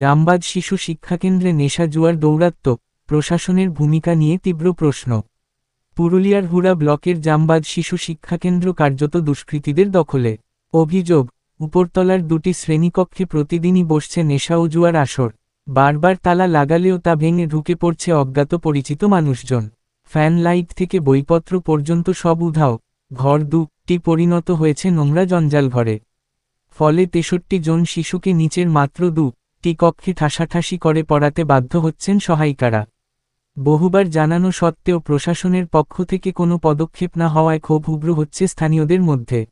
রামবাদ শিশু শিক্ষাকেন্দ্রে নেশা জুয়ার দৌরাত্ম্য, প্রশাসনের ভূমিকা নিয়ে তীব্র প্রশ্ন। পুরুলিয়ার হুড়া ব্লকের জামবাদ শিশু শিক্ষাকেন্দ্র কার্যত দুষ্কৃতীদের দখলে। অভিযোগ, উপরতলার দুটি শ্রেণীকক্ষে প্রতিদিনই বসছে নেশা ও জুয়ার আসর। বারবার তালা লাগালেও তা ভেঙে ঢুকে পড়ছে অজ্ঞাত পরিচিত মানুষজন। ফ্যান লাইট থেকে বইপত্র পর্যন্ত সব উধাও। ঘর দুটি পরিণত হয়েছে নোংরা জঞ্জাল ঘরে। ফলে তেষট্টি জন শিশুকে নিচের মাত্র দুটি কক্ষে ঠাসাঠাসি করে পড়াতে বাধ্য হচ্ছেন সহায়িকারা। বহুবার জানানো সত্ত্বেও প্রশাসনের পক্ষ থেকে কোনো পদক্ষেপ না হওয়ায় ক্ষোভ উগ্র হচ্ছে স্থানীয়দের মধ্যে।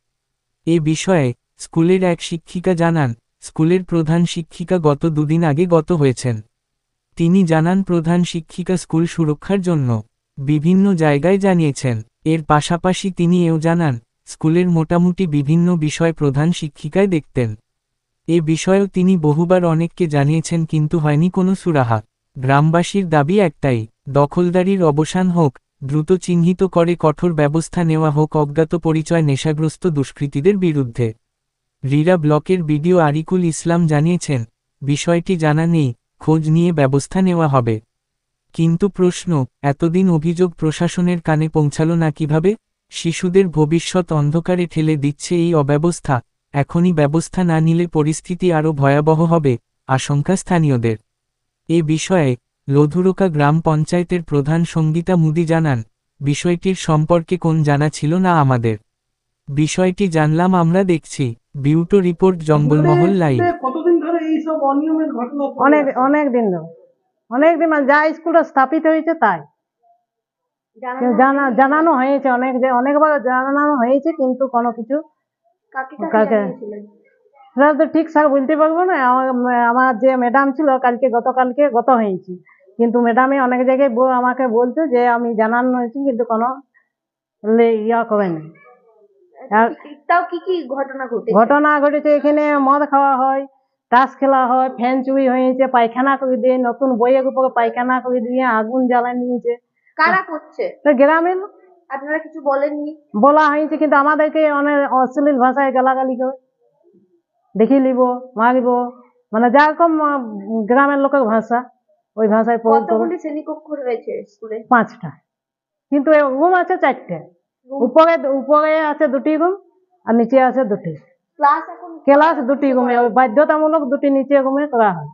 এ বিষয়ে স্কুলের এক শিক্ষিকা জানান, স্কুলের প্রধান শিক্ষিকা গত দুদিন আগে গত হয়েছেন। তিনি জানান, প্রধান শিক্ষিকা স্কুল সুরক্ষার জন্য বিভিন্ন জায়গায় জানিয়েছেন। এর পাশাপাশি তিনি এও জানান, স্কুলের মোটামুটি বিভিন্ন বিষয় প্রধান শিক্ষিকায় দেখতেন। এ বিষয়েও তিনি বহুবার অনেককে জানিয়েছেন কিন্তু হয়নি কোনো সুরাহা। গ্রামবাসীর দাবি একটাই, দখলদারির অবসান হোক, দ্রুত চিহ্নিত করে কঠোর ব্যবস্থা নেওয়া হোক অজ্ঞাত পরিচয় নেশাগ্রস্ত দুষ্কৃতীদের বিরুদ্ধে। রিরা ব্লকের বিডিও আরিকুল ইসলাম জানিয়েছেন, বিষয়টি জানা নেই, খোঁজ নিয়ে ব্যবস্থা নেওয়া হবে। কিন্তু প্রশ্ন, এতদিন অভিযোগ প্রশাসনের কানে পৌঁছালো না কীভাবে? শিশুদের ভবিষ্যৎ অন্ধকারে ঠেলে দিচ্ছে এই অব্যবস্থা এখনই ব্যবস্থা না নিলে পরিস্থিতি আরও ভয়াবহ হবে আশঙ্কা স্থানীয়দের। এ বিষয়ে লধুরকা গ্রাম পঞ্চায়েতের প্রধান সঙ্গীতা মুদি জানান বিষয়টির সম্পর্কে কোন জানা ছিল না আমাদের। বিষয়টি জানলাম আমরা দেখছি বিউটো রিপোর্ট জঙ্গলমহল লাইভ। কতদিন ধরে এইসব অনিয়মের ঘটনা অনেক অনেক দিন ধরে। অনেক দিন মানে যা স্কুলটা স্থাপিত হয়েছে তাই। জানা জানানো হয়েছে অনেক যে অনেকবার জানানো হয়েছে কিন্তু কোনো কিছু কাকে সেটা তো বলতে পারব না। আমার যে ম্যাডাম ছিল কালকে গতকালকে গত হয়েছি। কিন্তু ম্যাডামে অনেক জায়গায় আমাকে বলতো যে আমি জানানো হয়েছি কিন্তু কোনো লে- ইয়া করেনি আর- তাও কি কি ঘটনা ঘটেছে? ঘটনা ঘটেছে এখানে মদ খাওয়া হয় তাস খেলা হয় ফ্যান চুরি হয়েছে পায়খানা করে দিয়ে নতুন বইয়ের উপরে পায়খানা করে দিয়ে আগুন জ্বালায় নিয়েছে। কারা করছে? তো গ্রামের আপনারা কিছু বলেননি? বলা হয়েছে কিন্তু আমাদেরকে অনেক অশ্লীল ভাষায় গালাগালি করে। দেখি লিব মারিব মানে যেরকম গ্রামের লোকের ভাষা ওই ভাষায় প্রয়োগ করে শ্রেণীকক্ষ রয়েছে স্কুলে? পাঁচটা। কিন্তু রুম আছে চারটে। উপরে উপরে আছে দুটি রুম আর নিচে আছে দুটি। ক্লাস এখন ক্লাস দুটি রুমে বাধ্যতামূলক দুটি নিচে রুমে করা হয়।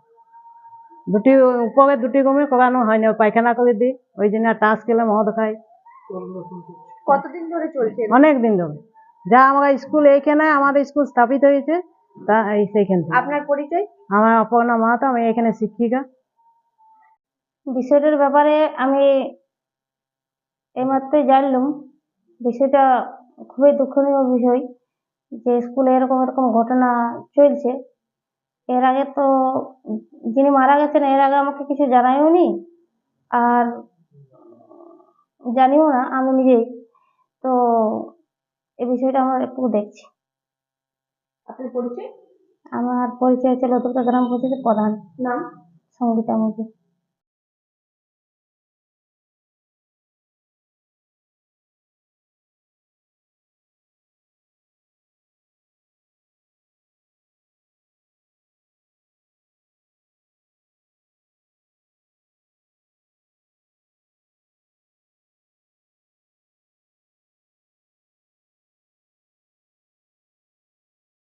দুটি উপরে দুটি রুমে করানো হয় না ওই পায়খানা করে দিই। ওই জন্য টাস খেলে মদ খাই কতদিন ধরে চলছে অনেক দিন ধরে। যা আমরা স্কুল এইখানে আমাদের স্কুল স্থাপিত হয়েছে তা সেইখান থেকে। আপনার পরিচয়? আমার অপর্ণা মাহাতো আমি এখানে শিক্ষিকা। বিষয়টার ব্যাপারে আমি এইমাত্রই জানলাম। বিষয়টা খুবই দুঃখনীয় বিষয় যে স্কুলে এরকম এরকম ঘটনা চলছে। এর আগে তো যিনি মারা গেছেন এর আগে আমাকে কিছু জানায়ও নি আর জানিও না আমি নিজেই। তো এই বিষয়টা আমরা একটু দেখছি। আপনার পরিচয়? আমার পরিচয় হচ্ছে দুর্গা গ্রাম পঞ্চায়েতের প্রধান। নাম? সঙ্গীতা মুখী।